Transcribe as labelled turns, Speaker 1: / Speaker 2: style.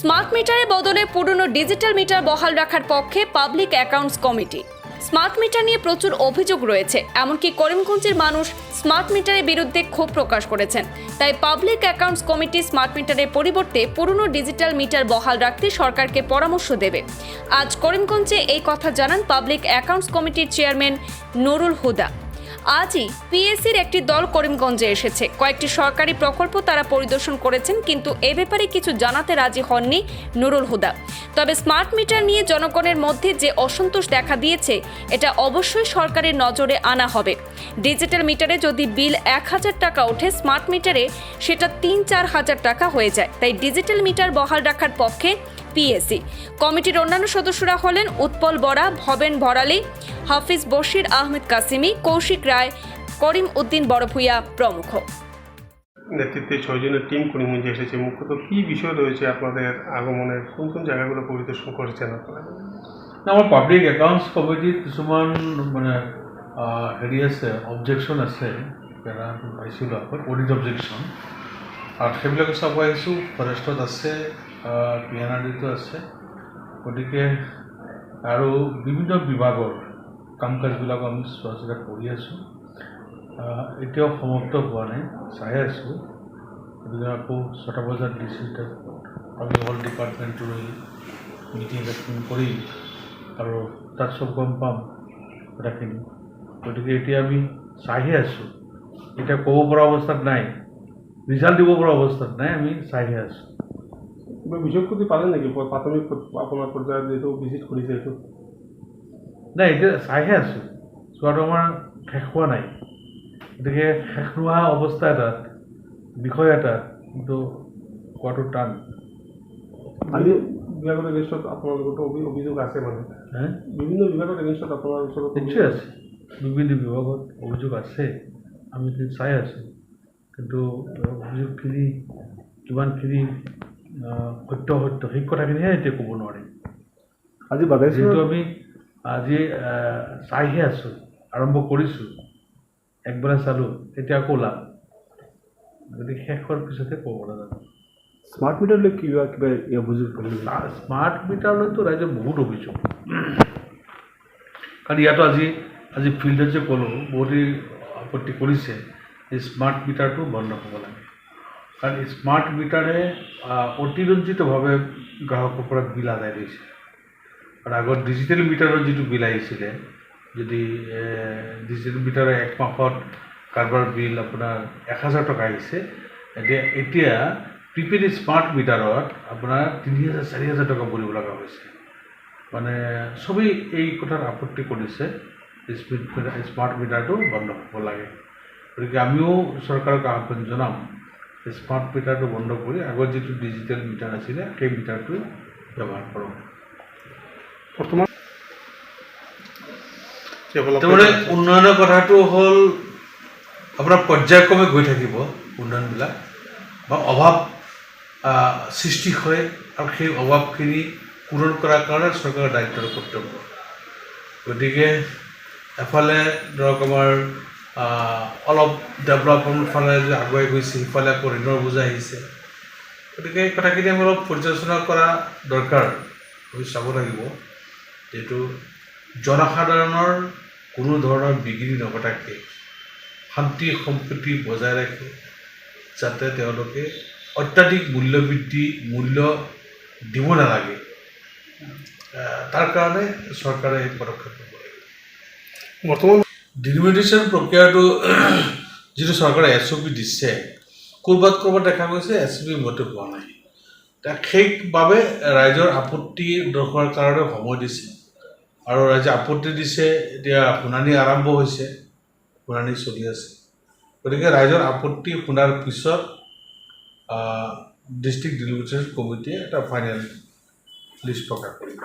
Speaker 1: Smart মিটারের বদলে পুরনো ডিজিটাল মিটার বহাল রাখার পক্ষে public accounts committee. Smart meter নিয়ে প্রচুর অভিযোগ রয়েছে, এমনকি করিমগঞ্জের মানুষ স্মার্ট মিটারের বিরুদ্ধে ক্ষোভ প্রকাশ করেছেন। তাই পাবলিক অ্যাকাউন্টস কমিটি স্মার্ট মিটারের পরিবর্তে পুরনো ডিজিটাল মিটার বহাল রাখতে সরকারকে পরামর্শ দেবে। আজ করিমগঞ্জে এই কথা জানান পাবলিক অ্যাকাউন্টস কমিটির চেয়ারম্যান নুরুল হুদা। আজই পিএসসির একটি দল করিমগঞ্জে এসেছে। কয়েকটি সরকারি প্রকল্প তারা পরিদর্শন করেছেন, কিন্তু এ ব্যাপারে কিছু জানাতে রাজি হননি নুরুল হুদা। তবে স্মার্ট মিটার নিয়ে জনগণের মধ্যে যে অসন্তোষ দেখা দিয়েছে, এটা অবশ্যই সরকারের নজরে আনা হবে। ডিজিটাল মিটারে যদি বিল এক হাজার টাকা ওঠে, স্মার্ট মিটারে সেটা তিন চার হাজার টাকা হয়ে যায়। তাই ডিজিটাল মিটার বহাল রাখার পক্ষে পিএসসি। কমিটির অন্যান্য সদস্যরা হলেন উৎপল বরা ভবেন ভরালি হাফিজ বশির আহমেদ কাসিমি কৌশিক রায় করিম উদ্দিন বড়ভূয়া প্রমুখ।
Speaker 2: নেতৃত্বে ছয়জনের টিম করিমগঞ্জে এসেছে। মুখ্যত কী বিষয় রয়েছে আপনাদের আগমনের কোন কোন জায়গাগুলো পরিদর্শন করেছেন আপনারা?
Speaker 3: আমাৰ পাব্লিক একাউণ্টছ কমিটিত কিছুমান মানে হেৰি আছে অবজেকশ্যন আছে পাইছিলোঁ আকৌ অডিট অবজেকশ্যন আৰু সেইবিলাক চাব আহিছোঁ ফৰেষ্টত আছে পি এন আৰ ডিটো আছে গতিকে আৰু বিভিন্ন বিভাগৰ কাম কাজবিলাকো আমি চোৱা চিতা কৰি আছোঁ আহ, এতিয়াও সমাপ্ত হোৱা নাই চাই আছোঁ গতিকে আকৌ ছটা বজাত ডি চি আমি অল ডিপাৰ্টমেণ্টটো লৈ মিটিং এখন কৰি আৰু তাত চব গম পাম কথাখিনি গতিকে এতিয়া আমি চাইহে আছোঁ এতিয়া ক'ব পৰা অৱস্থাত নাই ৰিজাল্ট দিব পৰা অৱস্থাত নাই আমি চাইহে আছোঁ
Speaker 2: কিবা বিষয় কৰি পালে নেকি? প্ৰাথমিক আপোনাৰ পৰ্যায়ত যিহেতু ভিজিট কৰিছে এইটো।
Speaker 3: নাই এতিয়া চাইহে আছোঁ। চোৱাটো আমাৰ শেষ হোৱা নাই। গতিকে শেষ নোহোৱা অৱস্থা এটাত বিষয় এটাত কিন্তু কোৱাটো টান।
Speaker 2: আজি বিভাগৰ এগেইনষ্টত আপোনালোকৰতো অভি- অভিযোগ আছে মানে। বিভিন্ন বিভাগৰ এগেইনষ্টত আপোনাৰ ওচৰত
Speaker 3: নিশ্চয় আছে। বিভিন্ন বিভাগত অভিযোগ আছে। আমি চাই আছোঁ। কিন্তু অভিযোগখিনি কিমানখিনি সত্য সত্য সেই কথাখিনিহে এতিয়া ক'ব নোৱাৰিম।
Speaker 2: আজি
Speaker 3: যিহেতু আমি আজি চাইহে আছোঁ আৰম্ভ কৰিছোঁ একবাৰে চালোঁ এতিয়া আকৌ ওলাম। গতিকে শেষ হোৱাৰ পিছতহে ক'ব পৰা যাব।
Speaker 2: স্মাৰ্ট মিটাৰ লৈ কিবা কিবা অভিযোগ
Speaker 3: স্মাৰ্ট মিটাৰলৈতো ৰাইজৰ বহুত অভিযোগ। কাৰণ ইয়াতো আজি আজি ফিল্ডত যে ক'লোঁ বহুতেই আপত্তি কৰিছে এই স্মাৰ্ট মিটাৰটো বন্ধ হ'ব লাগে। কাৰণ স্মাৰ্ট মিটাৰে অতিৰঞ্জিতভাৱে গ্ৰাহকৰ পৰা বিল আদায় দিছে আৰু আগত ডিজিটেল মিটাৰৰ যিটো বিল আহিছিলে যদি ডিজিটেল মিটাৰৰ এক মাহত কাৰোবাৰ বিল আপোনাৰ এক হাজাৰ টকা আহিছে এতিয়া এতিয়া প্ৰিপেইড স্মাৰ্ট মিটাৰত আপোনাৰ তিনি হাজাৰ চাৰি হাজাৰ টকা ভৰিব লগা হৈছে। মানে চবেই এই কথাত আপত্তি কৰিছে মিটাৰ স্মাৰ্ট মিটাৰটো বন্ধ হ'ব লাগে। গতিকে আমিও চৰকাৰক আহ্বান জনাম স্মাৰ্ট মিটাৰটো বন্ধ কৰি আগত যিটো ডিজিটেল মিটাৰ আছিলে সেই মিটাৰটোৱে ব্যৱহাৰ কৰক।
Speaker 2: বৰ্তমান
Speaker 3: তাৰমানে উন্নয়নৰ কথাটো হ'ল আপোনাৰ পৰ্যায়ক্ৰমে গৈ থাকিব উন্নয়নবিলাক বা অভাৱ সৃষ্টি হয় আৰু সেই অভাৱখিনি পূৰণ কৰাৰ কাৰণে চৰকাৰৰ দায়িত্ব কৰ্তব্য। গতিকে এফালে ধৰক আমাৰ অলপ ডেভেলপমেণ্ট ফালে যে আগুৱাই গৈছে সিফালে আকৌ ঋণৰ বোজা আহিছে। গতিকে এই কথাখিনি আমি অলপ পৰ্যালোচনা কৰা দৰকাৰ আমি চাব লাগিব। যিহেতু জনসাধাৰণৰ কোনো ধৰণৰ বিঘিনি নঘটাকৈ শান্তি সম্প্ৰীতি বজাই ৰাখি যাতে তেওঁলোকে অত্যাধিক মূল্য বৃদ্ধি মূল্য দিব নালাগে। তাৰ কাৰণে চৰকাৰে এই পদক্ষেপ ল'ব লাগে
Speaker 2: বৰ্তমান
Speaker 3: ডিলিমিটেশ্যন প্ৰক্ৰিয়াটো যিটো চৰকাৰে এছ অ' পি দিছে ক'ৰবাত ক'ৰবাত দেখা গৈছে এছ অ' পি মতে হোৱা নাই। সেইবাবে ৰাইজৰ আপত্তি দৰ্শোৱাৰ কাৰণে সময় দিছে। আৰু ৰাইজে আপত্তি দিছে, এতিয়া শুনানি আৰম্ভ হৈছে, শুনানি চলি আছে। গতিকে ৰাইজৰ আপত্তি শুনাৰ পিছত ডিষ্ট্ৰিক্ট ডিলিমিটেশ্যন কমিটিয়ে এটা ফাইনেল লিষ্ট প্ৰকাশ কৰিব।